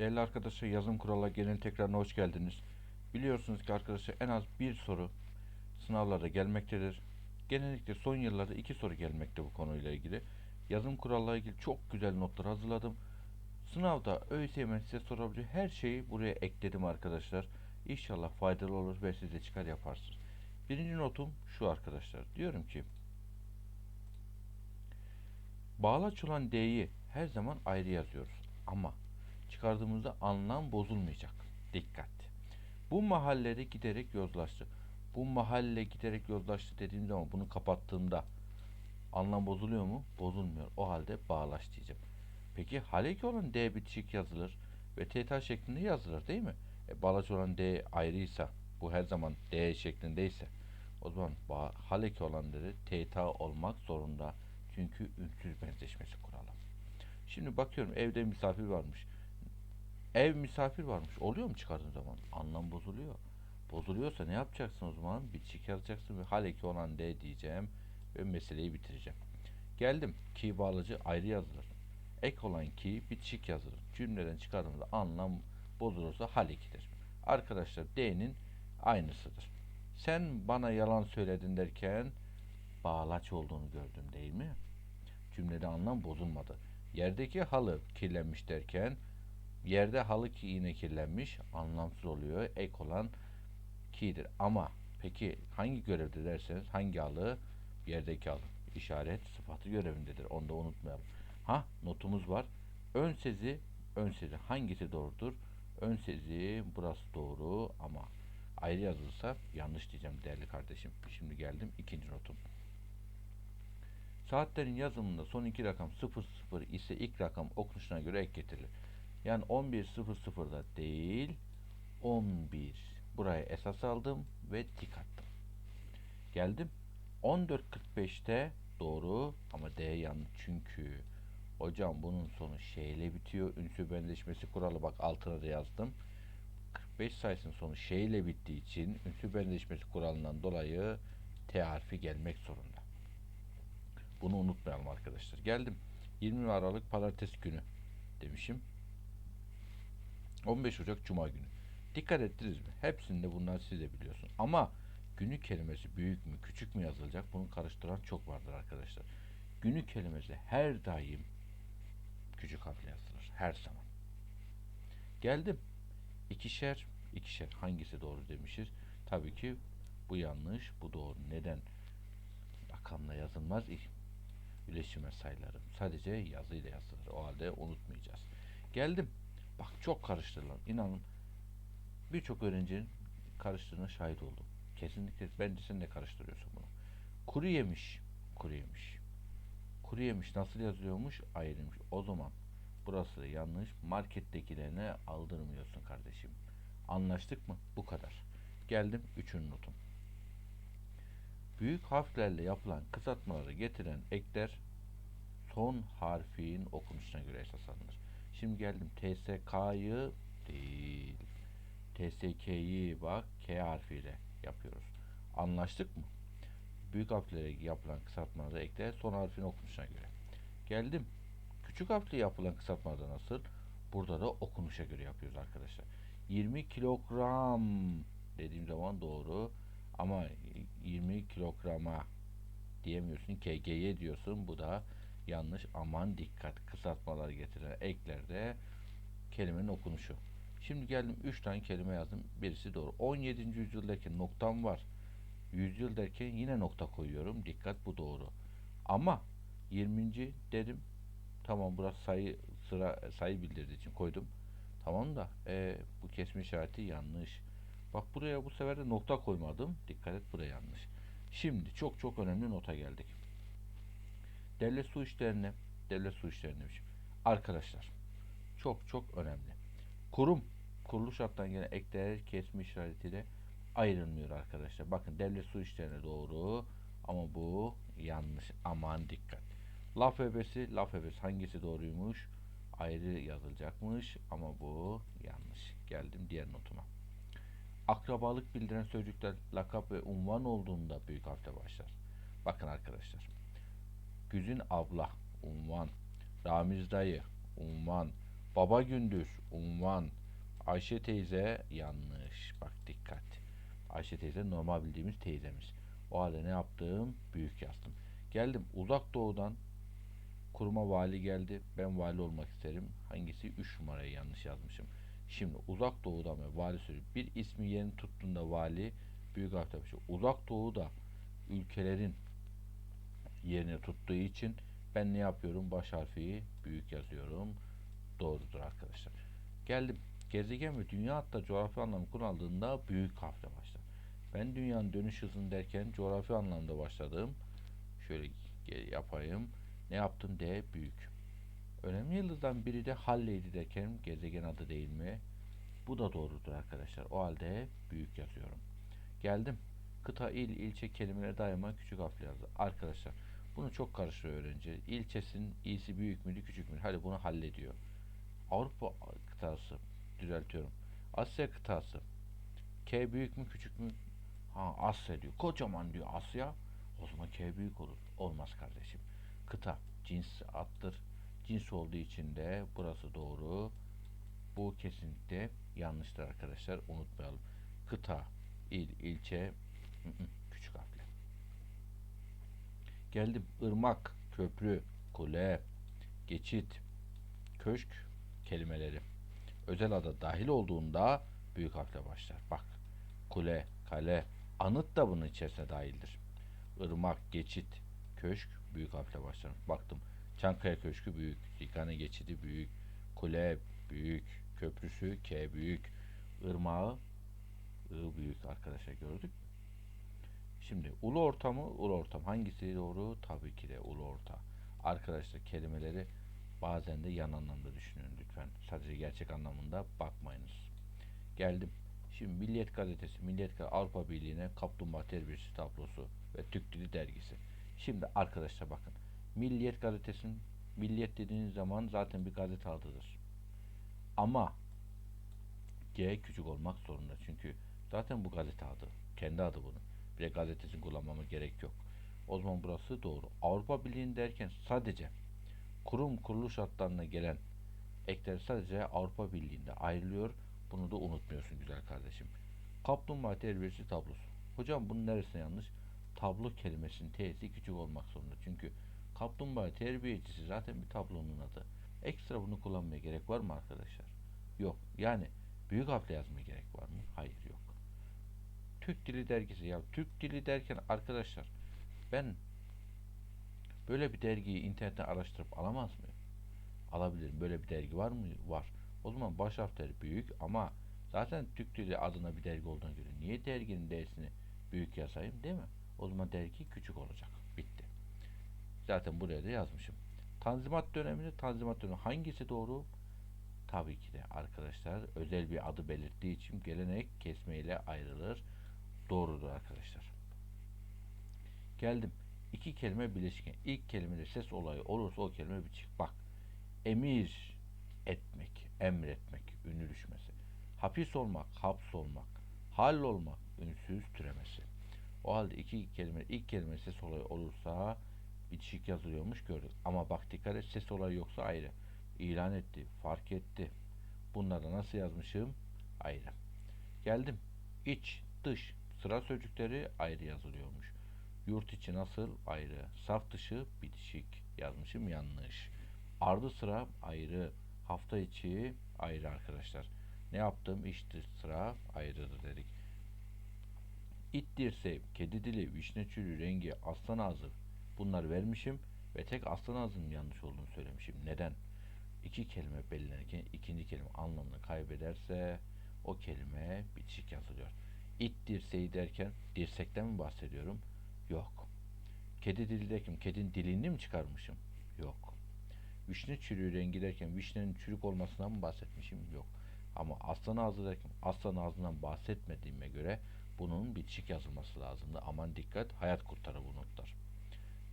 Değerli arkadaşlar yazım kuralına genel tekrarına hoş geldiniz. Biliyorsunuz ki arkadaşlar en az bir soru sınavlarda gelmektedir. Genellikle son yıllarda iki soru gelmekte bu konuyla ilgili. Yazım kurallarıyla ilgili çok güzel notlar hazırladım. Sınavda ÖSYM size sorabilir her şeyi buraya ekledim arkadaşlar. İnşallah faydalı olur ve siz de çıkar yaparsınız. Birinci notum şu arkadaşlar. Diyorum ki bağlaç olan D'yi her zaman ayrı yazıyoruz. Ama çıkardığımızda anlam bozulmayacak. Dikkat. Bu mahallede giderek yozlaştı. Bu mahalle giderek yozlaştı dediğim zaman bunu kapattığımda anlam bozuluyor mu? Bozulmuyor. O halde bağlaç diyeceğim. Peki haleki olan D bitişik yazılır ve TT şeklinde yazılır değil mi? E, bağlaç olan D ayrıysa bu her zaman D şeklindeyse o zaman haleki olan D TT olmak zorunda. Çünkü ünsüz benzeşmesi kuralı. Şimdi bakıyorum evde misafir varmış. Ev misafir varmış. Oluyor mu çıkardığın zaman? Anlam bozuluyor. Bozuluyorsa ne yapacaksın o zaman? Bitişik yazacaksın ve haleki olan D diyeceğim ve meseleyi bitireceğim. Geldim. Ki bağlacı ayrı yazılır. Ek olan ki bitişik yazılır. Cümleden çıkardığımızda anlam bozulursa halekidir. Arkadaşlar D'nin aynısıdır. Sen bana yalan söyledin derken bağlaç olduğunu gördüm değil mi? Cümlede anlam bozulmadı. Yerdeki halı kirlenmiş derken yerde halı ki yine kirlenmiş anlamsız oluyor. Ek olan ki'dir. Ama peki hangi görevde derseniz hangi halı? Yerdeki halı. İşaret sıfatı görevindedir. Onu da unutmayalım. Ha notumuz var. Ön sezi, ön sezi hangisi doğrudur? Ön sezi burası doğru ama ayrı yazılırsa yanlış diyeceğim değerli kardeşim. Şimdi geldim ikinci notum. Saatlerin yazımında son iki rakam 00 ise ilk rakam okunuşuna göre ek getirilir. Yani 11.00'da değil 11. Buraya esas aldım ve tik attım. Geldim. 14.45'te doğru ama D yanlış çünkü hocam bunun sonu şeyle bitiyor. Ünsü benzeşmesi kuralı bak altına da yazdım. 45 sayısının sonu şeyle bittiği için ünsü benzeşmesi kuralından dolayı T harfi gelmek zorunda. Bunu unutmayalım arkadaşlar. Geldim. 20 Aralık Pazartesi günü demişim. 15 Ocak Cuma günü. Dikkat ettiniz mi? Hepsinde bunlar siz de biliyorsunuz. Ama günü kelimesi büyük mü küçük mü yazılacak bunu karıştıran çok vardır arkadaşlar. Günü kelimesi her daim küçük harfle yazılır. Her zaman. Geldim. İkişer, ikişer hangisi doğru demişiz. Tabii ki bu yanlış, bu doğru. Neden? Rakamla yazılmaz. Üleşime sayılarım. Sadece yazıyla yazılır. O halde unutmayacağız. Geldim. Bak çok karıştırılan. İnanın birçok öğrencinin karıştırdığına şahit oldum. Kesinlikle bence sen de karıştırıyorsun bunu. Kuru yemiş. Kuru yemiş. Kuru yemiş nasıl yazılıyormuş? Ayrılmış. O zaman burası yanlış. Markettekilerine aldırmıyorsun kardeşim. Anlaştık mı? Bu kadar. Geldim üçüncü notum. Büyük harflerle yapılan kısaltmaları getiren ekler son harfin okunuşuna göre esas alınır. Şimdi geldim TSK'yı değil. TSK'yi bak K harfiyle yapıyoruz. Anlaştık mı? Büyük harflere yapılan kısaltmalarda ekler son harfin okunuşuna göre. Geldim. Küçük harfle yapılan kısaltmada nasıl? Burada da okunuşa göre yapıyoruz arkadaşlar. 20 kilogram dediğim zaman doğru. Ama 20 kilograma diyemiyorsun. KG'ye diyorsun. Bu da yanlış. Aman dikkat. Kısaltmalar getiren eklerde kelimenin okunuşu. Şimdi geldim 3 tane kelime yazdım. Birisi doğru. 17. yüzyıldaki noktam var. Yüzyıl derken yine nokta koyuyorum. Dikkat bu doğru. Ama 20. dedim. Tamam burası sayı sıra sayı bildirdiği için koydum. Tamam da e, bu kesme işareti yanlış. Bak buraya bu sefer de nokta koymadım. Dikkat et buraya yanlış. Şimdi çok çok önemli nota geldik. Devlet su işlerine, devlet su işlerine demişim. Arkadaşlar çok çok önemli. Kurum kuruluş hattan gene ekler kesme işaretiyle ayrılmıyor arkadaşlar. Bakın devlet su işlerine doğru ama bu yanlış. Aman dikkat. Laf ebesi, laf ebesi hangisi doğruymuş? Ayrı yazılacakmış ama bu yanlış. Geldim diğer notuma. Akrabalık bildiren sözcükler lakap ve unvan olduğunda büyük harfle başlar. Bakın arkadaşlar. Güzin abla, unvan. Ramiz dayı, unvan. Baba gündüz. Unvan. Ayşe teyze yanlış. Bak dikkat. Ayşe teyze normal bildiğimiz teyzemiz. O halde ne yaptım? Büyük yazdım. Geldim uzak doğudan kuruma vali geldi. Ben vali olmak isterim. Hangisi? 3 numarayı yanlış yazmışım. Şimdi uzak doğudan ve vali söyleyeyim. Bir ismi yerini tuttuğunda vali büyük harfle. Uzak doğuda ülkelerin yerini tuttuğu için ben ne yapıyorum? Baş harfi büyük yazıyorum. Doğrudur arkadaşlar. Geldim. Gezegen ve dünya hatta coğrafi anlamı kullanıldığında büyük harfle başlar. Ben dünyanın dönüş hızını derken coğrafi anlamda başladım. Şöyle yapayım. Ne yaptım? D büyük. Önemli yıldızdan biri de Halley'di derken gezegen adı değil mi? Bu da doğrudur arkadaşlar. O halde büyük yazıyorum. Geldim. Kıta, il, ilçe kelimeleri daima küçük harfle yazdı. Arkadaşlar bunu çok karıştırıyor öğrenci. İlçesinin i'si büyük müydü küçük müydü? Hadi bunu hallediyor. Avrupa kıtası düzeltiyorum. Asya kıtası. K büyük mü küçük mü? Ha Asya diyor. Kocaman diyor Asya. O zaman K büyük olur. Olmaz kardeşim. Kıta cins attır. Cins olduğu için de burası doğru. Bu kesinlikle yanlıştır arkadaşlar. Unutmayalım. Kıta, il, ilçe ı ı, küçük harfle. Geldim. Irmak, köprü, kule, geçit, köşk kelimeleri. Özel ada dahil olduğunda büyük harfle başlar. Bak. Kule, kale, anıt da bunun içerisine dahildir. Irmak, geçit, köşk büyük harfle başlar. Baktım. Çankaya Köşkü büyük, Dikane Geçidi büyük, Kule büyük, köprüsü K büyük, ırmağı I büyük arkadaşlar gördük. Şimdi ulu orta mı? Ulu orta mı? Hangisi doğru? Tabii ki de ulu orta. Arkadaşlar kelimeleri bazen de yan anlamda düşünün lütfen. Sadece gerçek anlamında bakmayınız. Geldim. Şimdi Milliyet Gazetesi, Milliyet Gazetesi Avrupa Birliği'ne Kaplumbağa Terbiyesi tablosu ve Türk Dili Dergisi. Şimdi arkadaşlar bakın. Milliyet Gazetesi'nin Milliyet dediğiniz zaman zaten bir gazete adıdır. Ama G küçük olmak zorunda. Çünkü zaten bu gazete adı. Kendi adı bunun. Bir de gazetesini kullanmama gerek yok. O zaman burası doğru. Avrupa Birliği derken sadece kurum kuruluş adlarına gelen ekler sadece Avrupa Birliği'nde ayrılıyor. Bunu da unutmuyorsun güzel kardeşim. Kaplumbağa terbiyesi tablosu. Hocam bunun neresine yanlış? Tablo kelimesinin t'si küçük olmak zorunda. Çünkü kaplumbağa terbiyecisi zaten bir tablonun adı. Ekstra bunu kullanmaya gerek var mı arkadaşlar? Yok. Yani büyük harfle yazmaya gerek var mı? Hayır yok. Türk Dili Dergisi ya Türk Dili derken arkadaşlar ben böyle bir dergiyi internetten araştırıp alamaz mıyım? Alabilirim. Böyle bir dergi var mı? Var. O zaman baş harfleri büyük ama zaten Türk Dili adına bir dergi olduğuna göre niye derginin D'sini büyük yazayım değil mi? O zaman dergi küçük olacak. Bitti. Zaten buraya da yazmışım. Tanzimat döneminde Tanzimat dönemi hangisi doğru? Tabii ki de arkadaşlar özel bir adı belirttiği için gelenek kesmeyle ayrılır. Doğrudur arkadaşlar. Geldim. İki kelime birleşken. İlk kelimede ses olayı olursa o kelime biçik. Bak. Emir etmek, emretmek, ünlü düşmesi. Hapis olmak, haps olmak. Hal olmak, ünsüz türemesi. O halde iki kelime, ilk kelime ses olayı olursa bitişik yazılıyormuş gördük. Ama bak dikkat et ses olayı yoksa ayrı. İlan etti, fark etti. Bunları nasıl yazmışım? Ayrı. Geldim. İç, dış, sıra sözcükleri ayrı yazılıyormuş. Yurt içi nasıl? Ayrı. Saf dışı bitişik yazmışım yanlış. Ardı sıra ayrı. Hafta içi ayrı arkadaşlar. Ne yaptım? Dış sıra ayrıdır dedik. İt dirseği, kedi dili, vişne çürü, rengi, aslan ağzı bunları vermişim ve tek aslan ağzının yanlış olduğunu söylemişim. Neden? İki kelime belirlenirken ikinci kelime anlamını kaybederse o kelime bitişik yazılıyor. İt dirseği derken dirsekten mi bahsediyorum? Yok. Kedi dili derken kedinin dilini mi çıkarmışım? Yok. Vişne çürüğü rengi derken vişnenin çürük olmasından mı bahsetmişim? Yok. Ama aslan ağzı derken aslan ağzından bahsetmediğime göre bunun bitişik yazılması lazımdı. Aman dikkat hayat kurtarır bu notlar.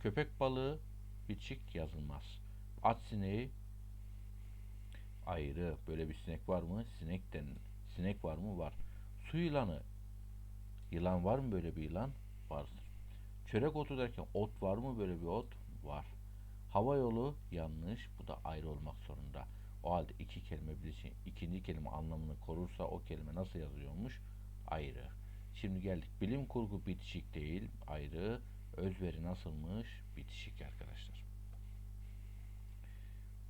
Köpek balığı bitişik yazılmaz. At sineği ayrı. Böyle bir sinek var mı? Sinekten sinek var mı? Var. Su yılanı yılan var mı böyle bir yılan? Var. Çörek otu derken ot var mı böyle bir ot? Var. Hava yolu yanlış. Bu da ayrı olmak zorunda. O halde iki kelime bitişik ikinci kelime anlamını korursa o kelime nasıl yazıyormuş? Ayrı. Şimdi geldik. Bilim kurgu bitişik değil, ayrı. Özveri nasılmış? Bitişik arkadaşlar.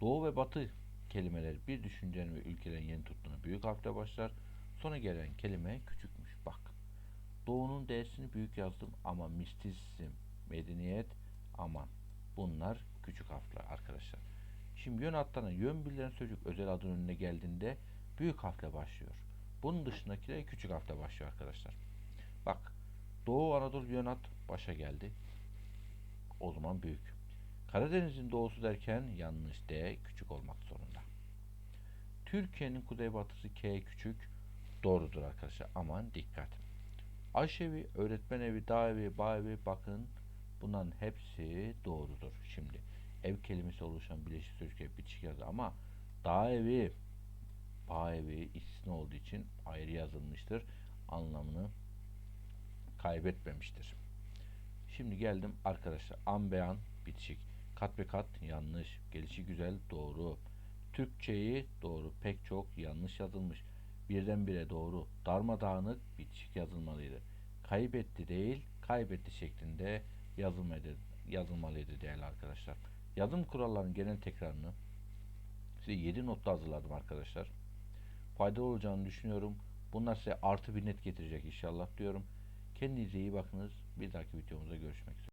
Doğu ve batı kelimeleri bir düşüncenin ve ülkelerin yeni tuttuğunu büyük harfle başlar. Sonra gelen kelime küçükmüş. Doğu'nun D'sini büyük yazdım ama mistizm, medeniyet, aman. Bunlar küçük harfler arkadaşlar. Şimdi yön hatlarına yön bildiren sözcük özel adın önüne geldiğinde büyük harfle başlıyor. Bunun dışındakiler küçük harfle başlıyor arkadaşlar. Bak. Doğu Anadolu yön hat başa geldi. O zaman büyük. Karadeniz'in doğusu derken yanlış D küçük olmak zorunda. Türkiye'nin kuzeybatısı K küçük doğrudur arkadaşlar. Aman dikkat. Aşevi, öğretmen evi, dağ evi, bağ evi bakın bunların hepsi doğrudur. Şimdi ev kelimesi oluşan bileşik sözcük bitişik yazı ama dağ evi, bağ evi istisna olduğu için ayrı yazılmıştır. Anlamını kaybetmemiştir. Şimdi geldim arkadaşlar. An beyan bitişik. Kat be kat yanlış. Gelişi güzel doğru. Türkçeyi doğru. Pek çok yanlış yazılmış. Birdenbire doğru. Darmadağınık bitişik yazılmalıydı. Kaybetti değil, kaybetti şeklinde yazılmalıydı, yazılmalıydı değerli arkadaşlar. Yazım kurallarının genel tekrarını size 7 notta hazırladım arkadaşlar. Faydalı olacağını düşünüyorum. Bunlar size artı bir net getirecek inşallah diyorum. Kendinize iyi bakınız. Bir dahaki videomuzda görüşmek üzere.